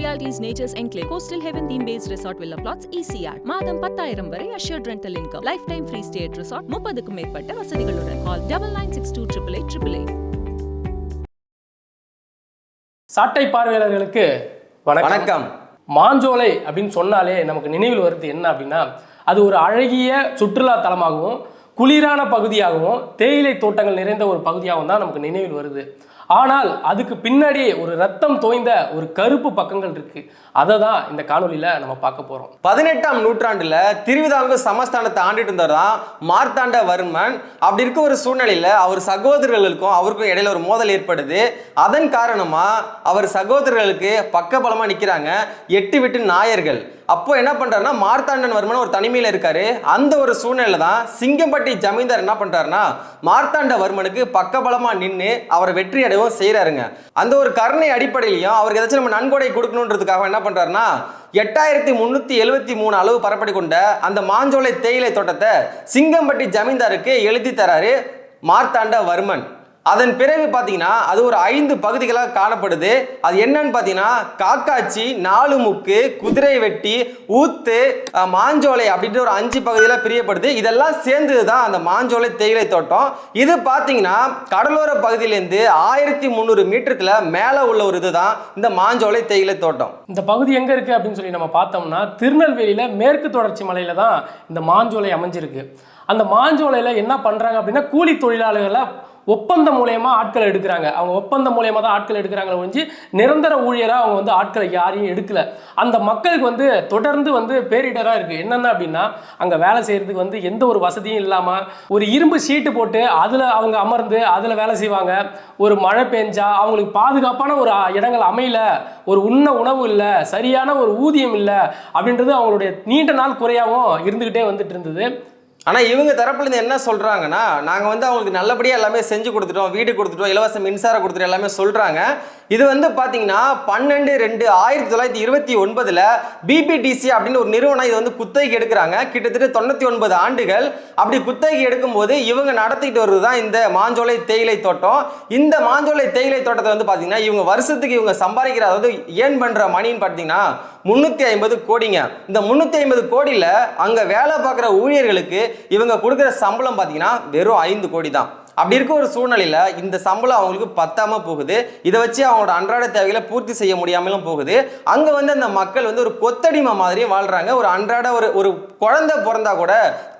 Realities Nature's Enclave, Coastal Heaven theme based resort villa plots ECR. மாதம் பத்தாயிரம் வரை assured rental income. Lifetime free stay at resort. முப்பதுக்கும் மேற்பட்ட வசதிகளுடன் call double nine six two triple eight triple eight சாட்டை பார்வையாளர்களுக்கு வணக்கம். வணக்கம். மாஞ்சோலை அப்படின்னு சொன்னாலே நமக்கு நினைவில் வருது என்ன அப்படின்னா அது ஒரு அழகிய சுற்றுலா தலமாகவும் குளிரான பகுதியாகவும் தேயிலை தோட்டங்கள் நிறைந்த ஒரு பகுதியாகவும் தான் நமக்கு நினைவில் வருது. ஆனால் அதுக்கு பின்னாடி ஒரு ரத்தம் தோய்ந்த ஒரு கருப்பு பக்கங்கள் இருக்கு. அதை தான் இந்த காணொலியில நம்ம பார்க்க போறோம். பதினெட்டாம் நூற்றாண்டுல திருவிதாங்கூர் சமஸ்தானத்தை ஆண்டுட்டு இருந்தவர் தான் மார்த்தாண்டவர்மன் அப்படி இருக்க ஒரு சூழ்நிலையில அவர் சகோதரர்களுக்கும் அவருக்கும் இடையில ஒரு மோதல் ஏற்படுது. அதன் காரணமா அவர் சகோதரர்களுக்கு பக்கபலமா நிக்கிறாங்க எட்டு விட்டு நாயர்கள். அப்போ என்ன பண்றாருன்னா மார்த்தாண்டன் வர்மன் ஒரு தனிமையில இருக்காரு. அந்த ஒரு சூழ்நிலையில தான் சிங்கம்பட்டி ஜமீன்தார் என்ன பண்றாருன்னா மார்த்தாண்டவர்மனுக்கு பக்கபலமா நின்று அவரை வெற்றி அடையவும் செய்யறாருங்க அந்த ஒரு கருணை அடிப்படையிலையும் அவருக்கு ஏதாச்சும் நம்ம நன்கொடை கொடுக்கணுன்றதுக்காக என்ன பண்றாருன்னா எட்டாயிரத்தி முன்னூத்தி எழுபத்தி மூணு அளவு பரப்படி கொண்ட அந்த மாஞ்சோலை தேயிலை தோட்டத்தை சிங்கம்பட்டி ஜமீன்தாருக்கு எழுதி தராரு மார்த்தாண்டவர்மன் அதன் பிறகு பார்த்தீங்கன்னா அது ஒரு ஐந்து பகுதிகளாக காணப்படுது. அது என்னன்னு பார்த்தீங்கன்னா காக்காச்சி நாலு முக்கு குதிரை வெட்டி ஊத்து மாஞ்சோலை அப்படின்ற ஒரு அஞ்சு பகுதியில் பிரியப்படுது. இதெல்லாம் சேர்ந்தது தான் அந்த மாஞ்சோலை தேயிலை தோட்டம். இது பார்த்தீங்கன்னா கடலோர பகுதியிலேருந்து ஆயிரத்தி முந்நூறு மீட்டருக்குள்ள மேலே உள்ள ஒரு இதுதான் இந்த மாஞ்சோலை தேயிலை தோட்டம். இந்த பகுதி எங்கே இருக்குது அப்படின்னு சொல்லி நம்ம பார்த்தோம்னா திருநெல்வேலியில் மேற்கு தொடர்ச்சி மலையில் தான் இந்த மாஞ்சோலை அமைஞ்சிருக்கு. அந்த மாஞ்சோலையில் என்ன பண்ணுறாங்க அப்படின்னா கூலி தொழிலாளர்களை ஒப்பந்தம் மூலயமா ஆட்களை எடுக்கிறாங்க. அவங்க ஒப்பந்தம் மூலயமா தான் ஆட்கள் எடுக்கிறாங்களே ஒழிஞ்சு நிரந்தர ஊழியராக அவங்க வந்து ஆட்களை யாரையும் எடுக்கல. அந்த மக்களுக்கு வந்து தொடர்ந்து வந்து பேரிடராக இருக்குது என்னென்ன அப்படின்னா அங்கே வேலை செய்கிறதுக்கு வந்து எந்த ஒரு வசதியும் இல்லாமல் ஒரு இரும்பு சீட்டு போட்டு அதில் அவங்க அமர்ந்து அதில் வேலை செய்வாங்க. ஒரு மழை பெஞ்சா அவங்களுக்கு பாதுகாப்பான ஒரு இடங்கள் அமையல. ஒரு உண்ண உணவு இல்லை. சரியான ஒரு ஊதியம் இல்லை. அப்படின்றது அவங்களுடைய நீண்ட நாள் குறையாகவும் இருந்துக்கிட்டே வந்துட்டு இருந்தது. ஆனால் இவங்க தரப்புலேருந்து என்ன சொல்கிறாங்கன்னா நாங்கள் வந்து அவங்களுக்கு நல்லபடியாக எல்லாமே செஞ்சு கொடுத்துட்டோம் வீடு கொடுத்துட்டோம் இலவச மின்சாரம் கொடுத்துட்டோம் எல்லாமே சொல்கிறாங்க இது வந்து பார்த்தீங்கன்னா பன்னெண்டு ரெண்டு ஆயிரத்தி தொள்ளாயிரத்தி இருபத்தி ஒன்பதில் பிபிடிசி அப்படின்னு ஒரு நிறுவனம் இது வந்து குத்தகைக்கு எடுக்கிறாங்க. கிட்டத்தட்ட தொண்ணூற்றி ஒன்பது ஆண்டுகள் அப்படி குத்தகைக்கு எடுக்கும்போது இவங்க நடத்திட்டு வருவது தான் இந்த மாஞ்சோலை தேயிலை தோட்டம். இந்த மாஞ்சோலை தேயிலை தோட்டத்தை வந்து பார்த்தீங்கன்னா இவங்க வருஷத்துக்கு இவங்க சம்பாதிக்கிற அதாவது ஏன் பண்ணுற மணின்னு பார்த்தீங்கன்னா முந்நூற்றி ஐம்பது கோடிங்க. இந்த முந்நூற்றி ஐம்பது கோடியில் அங்கே வேலை பார்க்குற ஊழியர்களுக்கு இவங்க கொடுக்குற சம்பளம் பார்த்தீங்கன்னா வெறும் ஐந்து கோடி தான் அப்படி இருக்க ஒரு சூழ்நிலையில் இந்த சம்பளம் அவங்களுக்கு பத்தாம போகுது. இதை வச்சு அவங்களோட அன்றாட தேவைகளை பூர்த்தி செய்ய முடியாமலும் போகுது. அங்கே வந்து அந்த மக்கள் வந்து ஒரு கொத்தடிமை மாதிரியும் வாழ்கிறாங்க ஒரு அன்றாட ஒரு ஒரு குழந்தை பிறந்தா கூட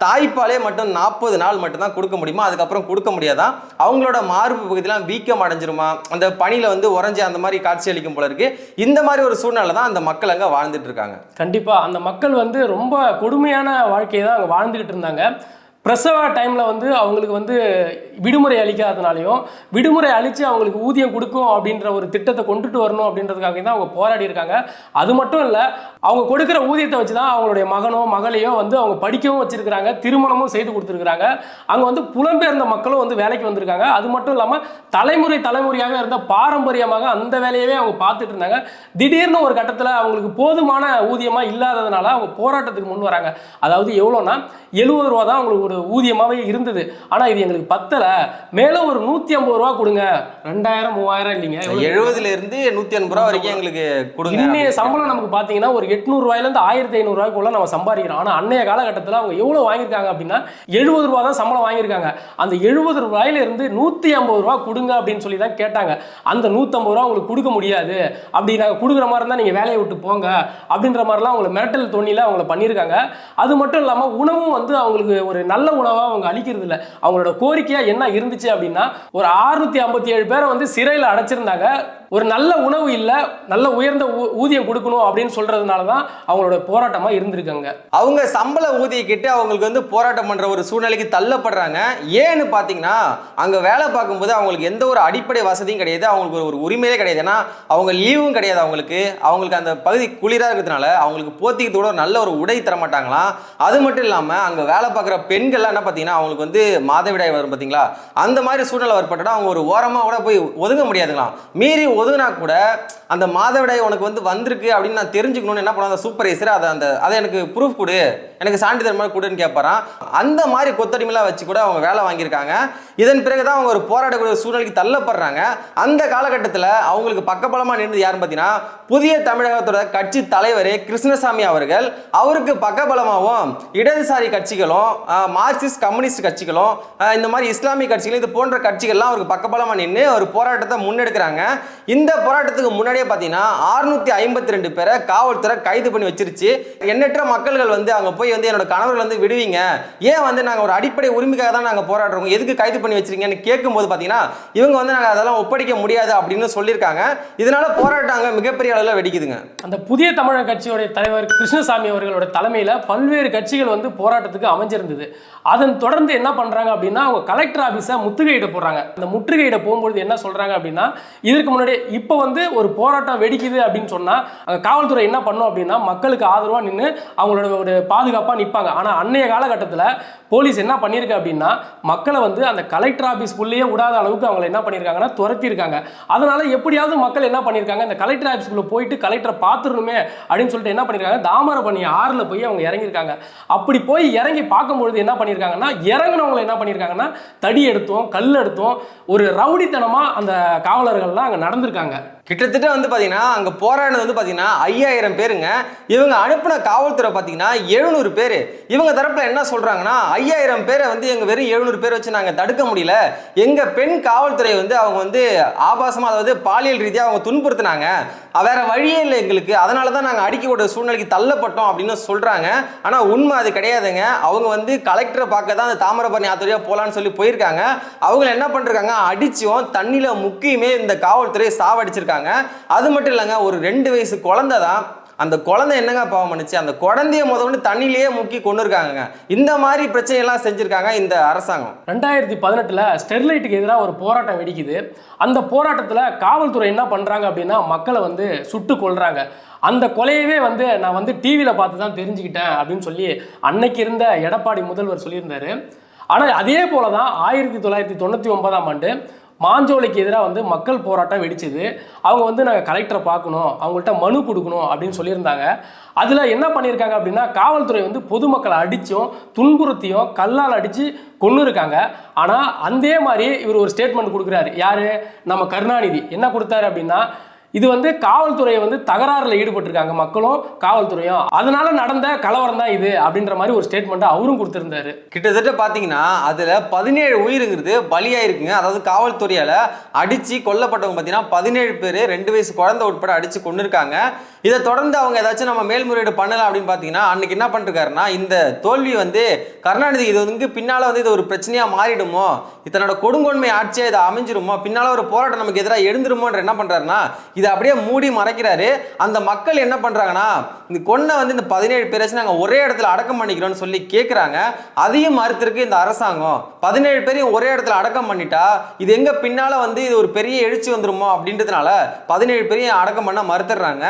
தாய்ப்பாலே மட்டும் நாற்பது நாள் மட்டும்தான் கொடுக்க முடியுமா? அதுக்கப்புறம் கொடுக்க முடியாதான் அவங்களோட மார்பு பகுதியெல்லாம் வீக்கம் அடைஞ்சிருமா? அந்த பணியில் வந்து உறைஞ்சி அந்த மாதிரி காட்சி அளிக்கும் போல இருக்கு. இந்த மாதிரி ஒரு சூழ்நிலை தான் அந்த மக்கள் அங்கே வாழ்ந்துட்டு இருக்காங்க. கண்டிப்பா. அந்த மக்கள் வந்து ரொம்ப கொடுமையான வாழ்க்கையை தான் அங்கே வாழ்ந்துகிட்டு இருந்தாங்க. பிரசவ டைமில் வந்து அவங்களுக்கு வந்து விடுமுறை அளிக்காதனாலையும் விடுமுறை அளித்து அவங்களுக்கு ஊதியம் கொடுக்கும் அப்படின்ற ஒரு திட்டத்தை கொண்டுட்டு வரணும் அப்படின்றதுக்காக தான் அவங்க போராடி இருக்காங்க. அது மட்டும் இல்லை அவங்க கொடுக்குற ஊதியத்தை வச்சு தான் அவங்களுடைய மகனோ மகளையோ வந்து அவங்க படிக்கவும் வச்சிருக்கிறாங்க திருமணமும் செய்து கொடுத்துருக்குறாங்க. அங்கே வந்து புலம்பெயர்ந்த மக்களும் வந்து வேலைக்கு வந்திருக்காங்க. அது மட்டும் இல்லாமல் தலைமுறை தலைமுறையாக இருந்த பாரம்பரியமாக அந்த வேலையவே அவங்க பார்த்துட்டு இருந்தாங்க. திடீர்னு ஒரு கட்டத்தில் அவங்களுக்கு போதுமான ஊதியமாக இல்லாததுனால அவங்க போராட்டத்துக்கு முன் வராங்க. அதாவது எவ்வளோனா எழுபது ரூபா தான் அவங்களுக்கு ஒரு ஊதியமாகவே இருந்தது. ஆனால் இது எங்களுக்கு பத்தலை. மேலே ஒரு நூற்றி ஐம்பது ரூபா கொடுங்க. ரெண்டாயிரம் மூவாயிரம் இல்லைங்க. எவ்வளவு? எழுபதுல இருந்து நூத்தி எண்பது ரூபா வரைக்கும் எங்களுக்கு கொடுங்க. இன்னைய சம்பளம் நமக்கு பார்த்தீங்கன்னா ஒரு எட்நூறு ரூபாயிலேருந்து ஆயிரத்தி ஐநூறுரூவாய்க்குள்ள நம்ம சம்பாதிக்கிறோம். ஆனால் அன்னைய காலகட்டத்தில் அவங்க எவ்வளோ வாங்கியிருக்காங்க அப்படின்னா எழுபது ரூபா தான் சம்பளம் வாங்கியிருக்காங்க. அந்த எழுபது ரூபாயில இருந்து நூற்றி ஐம்பது ரூபா கொடுங்க அப்படின்னு சொல்லி தான் கேட்டாங்க. அந்த நூற்றம்பது ரூபா உங்களுக்கு கொடுக்க முடியாது. அப்படி நாங்கள் கொடுக்குற மாதிரி இருந்தால் நீங்கள் வேலையை விட்டு போங்க. அப்படின்ற மாதிரிலாம் அவங்களை மிரட்டல் தோணியில் அவங்கள பண்ணியிருக்காங்க. அது மட்டும் இல்லாமல் உணவும் வந்து அவங்களுக்கு ஒரு நல்ல உணவாக அவங்க அளிக்கிறது இல்லை அவங்களோட கோரிக்கையாக என்ன இருந்துச்சு அப்படின்னா ஒரு அறுநூத்தி ஐம்பத்தி ஏழு பேரை வந்து சிறையில் அடைச்சிருந்தாங்க. ஒரு நல்ல உணவு இல்லை நல்ல உயர்ந்த ஊ- ஊதியம் கொடுக்கணும் அப்படின்னு சொல்றதுனால தான் அவங்களோட போராட்டமாக இருந்திருக்காங்க. அவங்க சம்பள ஊதிய கிட்ட அவங்களுக்கு வந்து போராட்டம் பண்ணுற ஒரு சூழ்நிலைக்கு தள்ளப்படுறாங்க. ஏன்னு பார்த்தீங்கன்னா அங்கே வேலை பார்க்கும்போது அவங்களுக்கு எந்த ஒரு அடிப்படை வசதியும் கிடையாது. அவங்களுக்கு ஒரு உரிமையே கிடையாது. ஏன்னா அவங்க லீவும் கிடையாது அவங்களுக்கு. அவங்களுக்கு அந்த பகுதி குளிராக இருக்கிறதுனால அவங்களுக்கு போத்திக்கிறது நல்ல ஒரு உடை தர மாட்டாங்களாம். அது மட்டும் இல்லாமல் அங்கே வேலை பார்க்குற பெண்கள்லாம் என்ன பார்த்தீங்கன்னா அவங்களுக்கு வந்து மாதவிடாய் வரும் பார்த்தீங்களா அந்த மாதிரி சூழ்நிலை ஏற்பட்டுட்டா அவங்க ஒரு ஓரமாக கூட போய் ஒதுங்க முடியாதுங்களாம். மீறி ஒதுங்கினா கூட அந்த மாதவிடாய் உனக்கு வந்து வந்திருக்கு அப்படின்னு நான் தெரிஞ்சுக்கணும்னு என்ன பண்ணுவாங்க? சூப்பர்வைசர் அதை அந்த அதை எனக்கு ப்ரூஃப் கொடு. எனக்கு சான்றிதழ் மாதிரி கொடுன்னு கேட்பாரான் அந்த மாதிரி கொத்தடிமெல்லாம் வச்சு கூட அவங்க வேலை வாங்கியிருக்காங்க. இதன் பிறகு தான் அவங்க ஒரு போராடக்கூடிய சூழ்நிலைக்கு தள்ளப்படுறாங்க. அந்த காலகட்டத்தில் அவங்களுக்கு பக்கபலமாக நின்று யாருன்னு பார்த்தீங்கன்னா புதிய தமிழகத்தோட கட்சி தலைவர் கிருஷ்ணசாமி அவர்கள். அவருக்கு பக்கபலமாகவும் இடதுசாரி கட்சிகளும் மார்க்சிஸ்ட் கம்யூனிஸ்ட் கட்சிகளும் இந்த மாதிரி இஸ்லாமிய கட்சிகளும் இது போன்ற கட்சிகள்லாம் அவருக்கு பக்கபலமாக நின்று ஒரு போராட்டத்தை முன்னெடுக்கிறாங்க. இந்த போராட்டத்துக்கு முன்னாடியே பார்த்தீங்கன்னா அறுநூத்தி ஐம்பத்தி ரெண்டு பேரை காவல்துறை கைது பண்ணி வச்சிருச்சு. எண்ணற்ற மக்கள்கள் வந்து அங்கே போய் வந்து என்னோட கணவர்கள் வந்து விடுவீங்க. ஏன் வந்து நாங்கள் ஒரு அடிப்படை உரிமைக்காக தான் நாங்கள் போராடுறோம்? எதுக்கு கைது பண்ணி வச்சிருக்கீங்கன்னு கேட்கும்போது பார்த்தீங்கன்னா இவங்க வந்து நாங்கள் அதெல்லாம் ஒப்படைக்க முடியாது அப்படின்னு சொல்லியிருக்காங்க. இதனால போராட்டம் அங்கே மிகப்பெரிய அளவில் வெடிக்குதுங்க. அந்த புதிய தமிழக கட்சியோடைய தலைவர் கிருஷ்ணசாமி அவர்களோட தலைமையில் பல்வேறு கட்சிகள் வந்து போராட்டத்துக்கு அமைஞ்சிருந்தது. அதன் தொடர்ந்து என்ன பண்ணுறாங்க அப்படின்னா அவங்க கலெக்டர் ஆஃபீஸை முற்றுகையிட போடுறாங்க. அந்த முற்றுகையிட போகும்பொழுது என்ன சொல்கிறாங்க அப்படின்னா இதற்கு முன்னாடி இப்போ வந்து ஒரு போராட்டம் வெடிக்குது அப்படின்னு சொன்னால் அங்கே காவல்துறை என்ன பண்ணும் அப்படின்னா மக்களுக்கு ஆதரவாக நின்று அவங்களோட ஒரு பாதுகாப்பாக நிற்பாங்க ஆனால் அன்னைய காலகட்டத்தில் போலீஸ் என்ன பண்ணியிருக்கு அப்படின்னா மக்களை வந்து அந்த கலெக்டர் ஆஃபீஸ்க்குள்ளேயே விடாத அளவுக்கு அவங்களை என்ன பண்ணியிருக்காங்கன்னா துரத்தியிருக்காங்க அதனால எப்படியாவது மக்கள் என்ன பண்ணியிருக்காங்க இந்த கலெக்டர் ஆஃபீஸ்க்குள்ளே போயிட்டு கலெக்டரை பார்த்துடணுமே அப்படின்னு சொல்லிட்டு என்ன பண்ணியிருக்காங்க தாமரபரணி ஆறில் போய் அவங்க இறங்கியிருக்காங்க அப்படி போய் இறங்கி பார்க்கும்பொழுது என்ன பண்ணியிருக்காங்கன்னா இறங்குனவங்களை என்ன பண்ணியிருக்காங்கன்னா தடி எடுத்தோம் கல் எடுத்தோம் ஒரு ரவுடித்தனமாக அந்த காவலர்கள்லாம் அங்கே நடந்து இருக்காங்க. கிட்டத்தட்ட வந்து பார்த்தீங்கன்னா அங்கே போராடினது வந்து பார்த்தீங்கன்னா ஐயாயிரம் பேருங்க. இவங்க அனுப்பின காவல்துறை பார்த்தீங்கன்னா எழுநூறு பேர். இவங்க தரப்பில் என்ன சொல்கிறாங்கன்னா ஐயாயிரம் பேரை வந்து எங்கள் வெறும் எழுநூறு பேர் வச்சு நாங்கள் தடுக்க முடியல. எங்கள் பெண் காவல்துறை வந்து அவங்க வந்து ஆபாசமாக அதாவது பாலியல் ரீதியாக அவங்க துன்புறுத்தினாங்க. வேறு வேற வழியே இல்லை எங்களுக்கு. அதனால தான் நாங்கள் அடிக்கக்கூடிய சூழ்நிலைக்கு தள்ளப்பட்டோம் அப்படின்னு சொல்கிறாங்க ஆனால் உண்மை அது கிடையாதுங்க. அவங்க வந்து கலெக்டரை பார்க்க தான் அந்த தாமிரபரணி ஆத்தோரியா போகலான்னு சொல்லி போயிருக்காங்க. அவங்க என்ன பண்ணிருக்காங்க? அடிச்சும் தண்ணியில் முக்கியமே இந்த காவல்துறையை சாவடிச்சிருக்காங்க. அது மட்டும் இல்லைங்க ஒரு ரெண்டு வயசு குழந்தை தான் அந்த குழந்தை என்னங்க பாவம் பண்ணுச்சு? அந்த குழந்தைய முத தண்ணியிலேயே முக்கி கொண்டு இருக்காங்க இந்த மாதிரி பிரச்சனையெல்லாம் செஞ்சுருக்காங்க இந்த அரசாங்கம். ரெண்டாயிரத்தி பதினெட்டில் ஸ்டெர்லைட்டுக்கு எதிராக ஒரு போராட்டம் வெடிக்குது. அந்த போராட்டத்தில் காவல்துறை என்ன பண்ணுறாங்க அப்படின்னா மக்களை வந்து சுட்டு கொள்கிறாங்க அந்த கொலையவே வந்து நான் வந்து டிவியில் பார்த்து தான் தெரிஞ்சுக்கிட்டேன் அப்படின்னு சொல்லி அன்னைக்கு இருந்த எடப்பாடி முதல்வர் சொல்லியிருந்தாரு. ஆனால் அதே போல தான் ஆயிரத்தி தொள்ளாயிரத்தி தொண்ணூற்றி ஒன்பதாம் ஆண்டு மாஞ்சோலைக்கு எதிராக வந்து மக்கள் போராட்டம் வெடிச்சது. அவங்க வந்து நாங்கள் கலெக்டரை பார்க்கணும். அவங்கள்ட்ட மனு கொடுக்கணும் அப்படின்னு சொல்லியிருந்தாங்க. அதில் என்ன பண்ணியிருக்காங்க அப்படின்னா காவல்துறை வந்து பொதுமக்களை அடித்தும் துன்புறுத்தியும் கல்லால் அடித்து கொண்டு இருக்காங்க. ஆனால் அதே மாதிரி இவர் ஒரு ஸ்டேட்மெண்ட் கொடுக்குறாரு. யார்? நம்ம கருணாநிதி. என்ன கொடுத்தாரு அப்படின்னா இது வந்து காவல்துறையை வந்து தகராறுல ஈடுபட்டிருக்காங்க மக்களும் காவல்துறையும். அதனால நடந்த கலவரம் தான் இது அப்படின்ற மாதிரி ஒரு ஸ்டேட்மெண்ட்டை அவரும் கொடுத்திருந்தாரு. கிட்டத்தட்ட பார்த்தீங்கன்னா அதில் பதினேழு உயிருங்கிறது பலியாயிருக்குங்க. அதாவது காவல்துறையால் அடித்து கொல்லப்பட்டவங்க பார்த்தீங்கன்னா பதினேழு பேர் ரெண்டு வயசு குழந்தை உட்பட அடித்து கொண்டு இருக்காங்க இதை தொடர்ந்து அவங்க ஏதாச்சும் நம்ம மேல்முறையீடு பண்ணலாம் அப்படின்னு பார்த்தீங்கன்னா அன்னைக்கு என்ன பண்ணிருக்காருன்னா இந்த தோல்வி வந்து கருணாநிதி இது வந்து பின்னால் வந்து இது ஒரு பிரச்சனையாக மாறிடுமோ? இத்தனோட கொடுங்கொன்மை ஆட்சியாக இதை அமைஞ்சிருமோ? பின்னால் ஒரு போராட்டம் நமக்கு எதிராக எழுந்துருமோன்ற என்ன பண்ணுறாருன்னா இதை அப்படியே மூடி மறைக்கிறாரு. அந்த மக்கள் என்ன பண்ணுறாங்கன்னா இந்த கொன்னை வந்து இந்த பதினேழு பேராச்சும் நாங்கள் ஒரே இடத்துல அடக்கம் பண்ணிக்கிறோம்னு சொல்லி கேட்குறாங்க அதையும் மறுத்திருக்கு இந்த அரசாங்கம். பதினேழு பேரையும் ஒரே இடத்துல அடக்கம் பண்ணிட்டா இது எங்க பின்னால வந்து இது ஒரு பெரிய எழுச்சி வந்துருமோ அப்படின்றதுனால பதினேழு பேரையும் அடக்கம் பண்ண மறுத்துடுறாங்க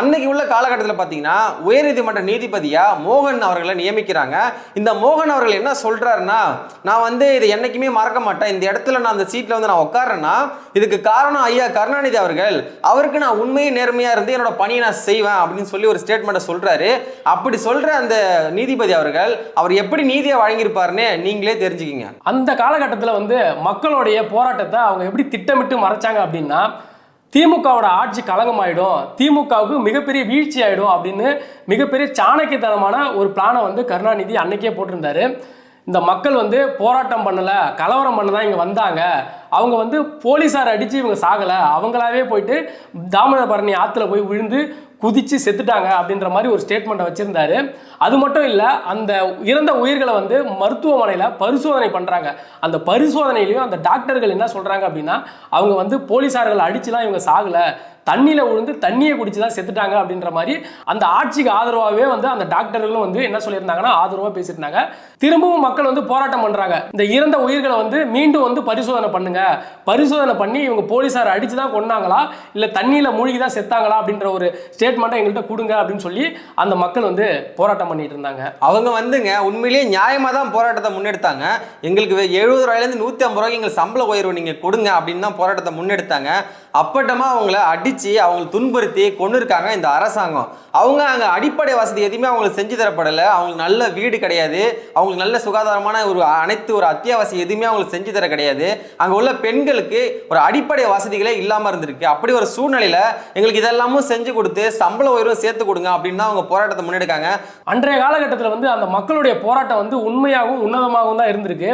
அன்னைக்கு உள்ள காலகட்டத்தில் பார்த்தீங்கன்னா உயர்நீதிமன்ற நீதிபதியா மோகன் அவர்களை நியமிக்கிறாங்க. இந்த மோகன் அவர்கள் என்ன சொல்றாருன்னா நான் வந்து இதை என்னைக்குமே மறக்க மாட்டேன். இந்த இடத்துல நான் அந்த சீட்ல வந்து நான் உட்கார்றேன்னா இதுக்கு காரணம் ஐயா கருணாநிதி அவர்கள். அவருக்கு நான் உண்மையை நேர்மையாக இருந்து என்னோட பணியை நான் செய்வேன் அப்படின்னு சொல்லி ஒரு ஸ்டேட்மெண்ட்டை சொல்கிறாரு அப்படி சொல்கிற அந்த நீதிபதி அவர்கள் அவர் எப்படி நீதியை வழங்கியிருப்பாருன்னு நீங்களே தெரிஞ்சுக்கிங்க. அந்த காலகட்டத்தில் வந்து மக்களுடைய போராட்டத்தை அவங்க எப்படி திட்டமிட்டு மறைச்சாங்க அப்படின்னா திமுகவோட ஆட்சி களங்கமாயிடும் திமுகவுக்கு மிகப்பெரிய வீழ்ச்சி ஆகிடும் அப்படின்னு மிகப்பெரிய சாணக்கியத்தனமான ஒரு பிளானை வந்து கருணாநிதி அன்னைக்கே போட்டிருந்தாரு. இந்த மக்கள் வந்து போராட்டம் பண்ணலை கலவரம் பண்ண தான் இங்கே வந்தாங்க. அவங்க வந்து போலீஸார் அடித்து இவங்க சாகலை. அவங்களாவே போயிட்டு தாமதபரணி ஆற்றுல போய் விழுந்து குதித்து செத்துட்டாங்க அப்படின்ற மாதிரி ஒரு ஸ்டேட்மெண்ட்டை வச்சுருந்தாரு. அது மட்டும் இல்லை அந்த இறந்த உயிர்களை வந்து மருத்துவமனையில் பரிசோதனை பண்ணுறாங்க அந்த பரிசோதனையிலையும் அந்த டாக்டர்கள் என்ன சொல்கிறாங்க அப்படின்னா அவங்க வந்து போலீஸார்கள் அடிச்சுலாம் இவங்க சாகலை. தண்ணியில் விழுந்து தண்ணியை குடிச்சு தான் செத்துட்டாங்க அப்படின்ற மாதிரி அந்த ஆட்சிக்கு ஆதரவாகவே வந்து அந்த டாக்டர்களும் வந்து என்ன சொல்லியிருந்தாங்கன்னா ஆதரவாக பேசியிருந்தாங்க. திரும்பவும் மக்கள் வந்து போராட்டம் பண்ணுறாங்க இந்த இறந்த உயிர்களை வந்து மீண்டும் வந்து பரிசோதனை பண்ணுங்க. பரிசோதனை பண்ணி இவங்க போலீஸார் அடித்து தான் கொண்டாங்களா இல்லை தண்ணியில் மூழ்கி தான் செத்தாங்களா அப்படின்ற ஒரு ஸ்டேட்மெண்ட்டை எங்கள்கிட்ட கொடுங்க அப்படின்னு சொல்லி அந்த மக்கள் வந்து போராட்டம் பண்ணிட்டு இருந்தாங்க. அவங்க வந்துங்க உண்மையிலேயே நியாயமாக தான் போராட்டத்தை முன்னெடுத்தாங்க. எங்களுக்கு எழுபது ரூபாயிலேருந்து நூற்றி ஐம்பது ரூபாய்க்கு எங்களுக்கு சம்பள உயர்வு நீங்கள் கொடுங்க அப்படின்னு தான் போராட்டத்தை முன்னெடுத்தாங்க. அப்பட்டமாக அவங்கள அடித்து அவங்களை துன்புறுத்தி கொண்டு இருக்காங்க இந்த அரசாங்கம். அவங்க அங்கே அடிப்படை வசதி எதுவுமே அவங்களுக்கு செஞ்சு தரப்படலை. அவங்களுக்கு நல்ல வீடு கிடையாது. அவங்களுக்கு நல்ல சுகாதாரமான ஒரு அனைத்து ஒரு அத்தியாவசியம் எதுவுமே அவங்களுக்கு செஞ்சு தர கிடையாது. அங்கே உள்ள பெண்களுக்கு ஒரு அடிப்படை வசதிகளே இல்லாமல் இருந்திருக்கு. அப்படி ஒரு சூழ்நிலையில் எங்களுக்கு இதெல்லாமும் செஞ்சு கொடுத்து சம்பள உயர்வும் சேர்த்து கொடுங்க அப்படின்னு தான் அவங்க போராட்டத்தை முன்னெடுக்காங்க. அன்றைய காலகட்டத்தில் வந்து அந்த மக்களுடைய போராட்டம் வந்து உண்மையாகவும் உன்னதமாகவும் தான் இருந்திருக்கு.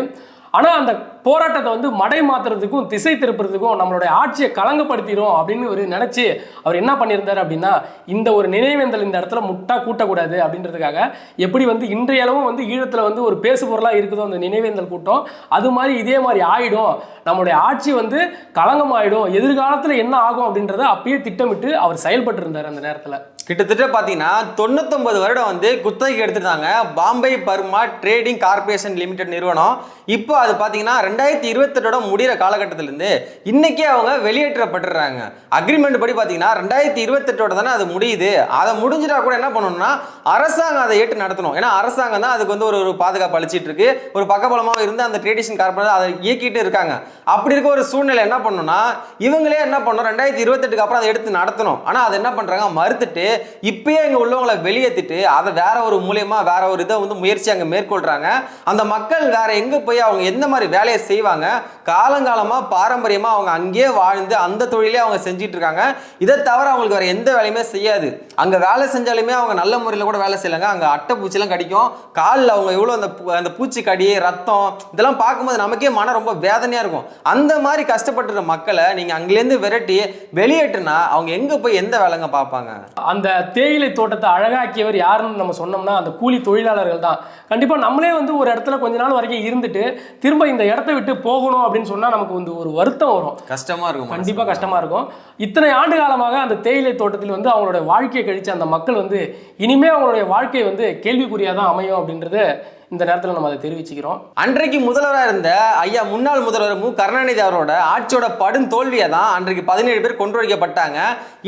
ஆனால் அந்த போராட்டத்தை வந்து மடை மாத்துறதுக்கும் திசை திருப்புறதுக்கும் நம்மளுடைய ஆட்சியை களங்கப்படுத்திடும் அப்படின்னு ஒரு நினச்சி அவர் என்ன பண்ணியிருந்தார் அப்படின்னா இந்த ஒரு நினைவேந்தல் இந்த இடத்துல முட்டா கூட்டக்கூடாது அப்படின்றதுக்காக எப்படி வந்து இன்றைய அளவும் வந்து ஈழத்தில் வந்து ஒரு பேசு பொருளாக இருக்குதோ அந்த நினைவேந்தல் கூட்டம் அது மாதிரி இதே மாதிரி ஆயிடும். நம்மளுடைய ஆட்சி வந்து களங்கம் எதிர்காலத்தில் என்ன ஆகும் அப்படின்றத அப்பயே திட்டமிட்டு அவர் செயல்பட்டு இருந்தார் அந்த நேரத்தில். கிட்டத்தட்ட பார்த்தீங்கன்னா தொண்ணூத்தொன்பது வருடம் வந்து குத்தகைக்கு எடுத்துட்டாங்க Bombay Burma trading corporation limited நிறுவனம். இப்போ அது பார்த்தீங்கன்னா ரெண்டாயிரத்தி இருபத்தெட்டோட முடிகிற காலகட்டத்திலேருந்து இன்னைக்கே அவங்க வெளியேற்றப்பட்டுறாங்க. அக்ரிமெண்ட் படி பார்த்தீங்கன்னா ரெண்டாயிரத்தி இருபத்தெட்டோட தானே அது முடியுது. அதை முடிஞ்சிட்டா கூட என்ன பண்ணணும்னா அரசாங்கம் அதை ஏற்று நடத்தணும். ஏன்னா அரசாங்கம் தான் அதுக்கு வந்து ஒரு ஒரு பாதுகாப்பு அளிச்சிட்டு இருக்கு. ஒரு பக்கபலமாக இருந்து அந்த ட்ரெடிஷன் கார்பரேட் அதை இயக்கிட்டு இருக்காங்க. அப்படி இருக்க ஒரு சூழ்நிலை என்ன பண்ணணும்னா இவங்களே என்ன பண்ணணும் ரெண்டாயிரத்தி இருபத்தெட்டுக்கு அப்புறம் அதை எடுத்து நடத்தணும். ஆனால் அதை என்ன பண்ணுறாங்க மறுத்துட்டு இப்பயே இங்கே உள்ளவங்களை வெளியேற்றிட்டு அதை வேற ஒரு மூலியமாக வேற ஒரு இதை வந்து முயற்சி அங்கே மேற்கொள்கிறாங்க அந்த மக்கள் வேற எங்கே போய் அவங்க எந்த மாதிரி வேலையை செய்வாங்க. காலங்காலமாக பாரம்பரியமாக அவங்க அங்கேயே வாழ்ந்து அந்த தொழிலே அவங்க செஞ்சிட்டு இருக்காங்க இதை தவிர அவங்களுக்கு வேற எந்த வேலையுமே செய்யாது. அங்கே வேலை செஞ்சாலுமே அவங்க நல்ல முறையில் கூட வேலை செய்யலாங்க. அங்கே அட்டை பூச்சிலாம் கடிக்கும். காலில் அவங்க எவ்வளோ அந்த அந்த பூச்சி கடி ரத்தம் இதெல்லாம் பார்க்கும்போது நமக்கே மனம் ரொம்ப வேதனையாக இருக்கும். அந்த மாதிரி கஷ்டப்பட்டுற மக்களை நீங்கள் அங்கேருந்து விரட்டி வெளியேற்றுனா அவங்க எங்கே போய் எந்த வேலைங்க பார்ப்பாங்க? அந்த தேயிலை தோட்டத்தை அழகாக்கியவர் யாருன்னு நம்ம சொன்னோம்னா அந்த கூலி தொழிலாளர்கள் தான். கண்டிப்பாக நம்மளே வந்து ஒரு இடத்துல கொஞ்ச நாள் வரைக்கும் இருந்துட்டு திரும்ப இந்த இடத்த விட்டு போகணும் அப்படின்னு சொன்னால் நமக்கு வந்து ஒரு வருத்தம் வரும். கஷ்டமா இருக்கும் கண்டிப்பாக கஷ்டமாக இருக்கும். இத்தனை ஆண்டு காலமாக அந்த தேயிலை தோட்டத்தில் வந்து அவங்களுடைய வாழ்க்கையை கழிச்ச அந்த மக்கள் வந்து இனிமே அவங்களுடைய வாழ்க்கை வந்து கேள்விக்குறியாக தான் அமையும் அப்படின்றத இந்த நேரத்தில் நம்ம அதை தெரிவிச்சுக்கிறோம். அன்றைக்கு முதல்வராக இருந்த ஐயா முன்னாள் முதல்வர் மு. கருணாநிதி அவரோட ஆட்சியோட படும் தோல்வியை தான் அன்றைக்கு பதினேழு பேர் கொண்டு வைக்கப்பட்டாங்க.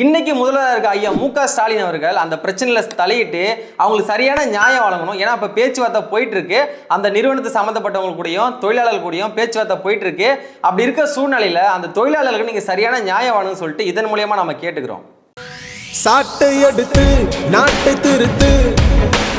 இன்னைக்கு முதல்வராக இருக்க ஐயா மு. ஸ்டாலின் அவர்கள் அந்த பிரச்சனையில் தலையிட்டு அவங்களுக்கு சரியான நியாயம் வழங்கணும். ஏன்னா இப்போ பேச்சுவார்த்தை போயிட்டு இருக்கு அந்த நிறுவனத்தை சம்மந்தப்பட்டவங்க கூடயும் தொழிலாளர்கள் கூடயும் பேச்சுவார்த்தை போயிட்டு இருக்கு அப்படி இருக்க சூழ்நிலையில் அந்த தொழிலாளர்களுக்கு நீங்கள் சரியான நியாயம் வழங்கணும்னு சொல்லிட்டு இதன் மூலியமா நம்ம கேட்டுக்கிறோம். சாட்டை எடுத்து நாட்டை திருத்து.